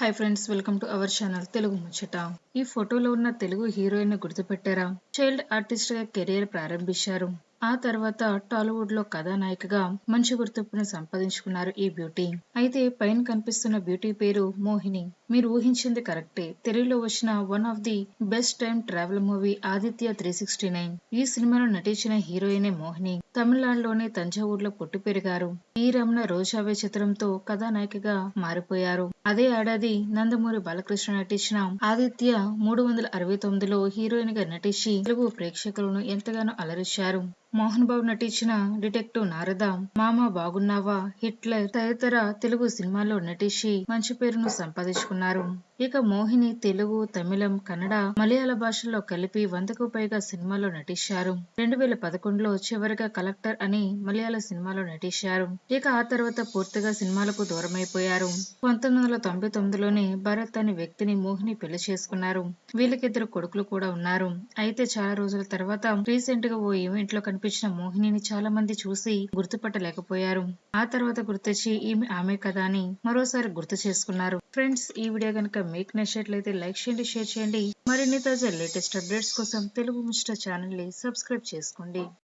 Hi friends welcome to our channel Telugu ముచ్చట ఈ ఫోటోలో ఉన్న తెలుగు హీరోయిన్ గుర్తుపెట్టారా? చైల్డ్ ఆర్టిస్ట్గా కెరీర్ ప్రారంభించారు. ఆ తర్వాత టాలీవుడ్లో కథానాయికగా మంచి గుర్తింపును సంపాదించుకున్నారు ఈ బ్యూటీ అయితే పైన కనిపిస్తున్న బ్యూటీ పేరు మోహిని. మీరు ఊహించింది కరెక్టే. తెలుగులో వచ్చిన one of the best time travel movie Aditya three sixty nine ఈ సినిమాలో నటించిన హీరోయినే మోహిని. తమిళనాడులోని తంజావూరులో పుట్టి పెరిగారు. ఈ రమణ రోజావే చిత్రంతో కథానాయికగా మారిపోయారు. అదే ఏడాది నందమూరి బాలకృష్ణ నటించిన ఆదిత్య మూడు వందల అరవై తొమ్మిదిలో హీరోయిన్గా నటించి తెలుగు ప్రేక్షకులను ఎంతగానో అలరించారు. మోహన్ బాబు నటించిన డిటెక్టివ్ నారద మామ బాగున్నావా హిట్లర్ తదితర తెలుగు సినిమాల్లో నటించి మంచి పేరును సంపాదించుకున్నారు. tornaram ఇక మోహిని తెలుగు తమిళం కన్నడ మలయాళ భాషల్లో కలిపి వందకు పైగా సినిమాల్లో నటించారు. రెండు వేల పదకొండులో చివరిగా కలెక్టర్ అని మలయాళ సినిమాలో నటించారు. ఇక ఆ తర్వాత పూర్తిగా సినిమాలకు దూరమైపోయారు. పంతొమ్మిది వందల తొంభై తొమ్మిదిలోనే భరత్ అనే వ్యక్తిని మోహిని పెళ్ళి చేసుకున్నారు. వీళ్ళకిద్దరు కొడుకులు కూడా ఉన్నారు. అయితే చాలా రోజుల తర్వాత రీసెంట్గా ఓ ఈవెంట్లో కనిపించిన మోహినిని చాలా మంది చూసి గుర్తుపట్టలేకపోయారు. ఆ తర్వాత గుర్తొచ్చి ఈమె ఆమె కదా అని మరోసారి గుర్తు చేసుకున్నారు. ఫ్రెండ్స్ ఈ వీడియో కనుక మీకు నచ్చినట్లయితే లైక్ చేయండి షేర్ చేయండి. మరిన్ని తాజా లేటెస్ట్ అప్డేట్స్ కోసం తెలుగు ముచ్చట ఛానల్ని సబ్స్క్రైబ్ చేసుకోండి.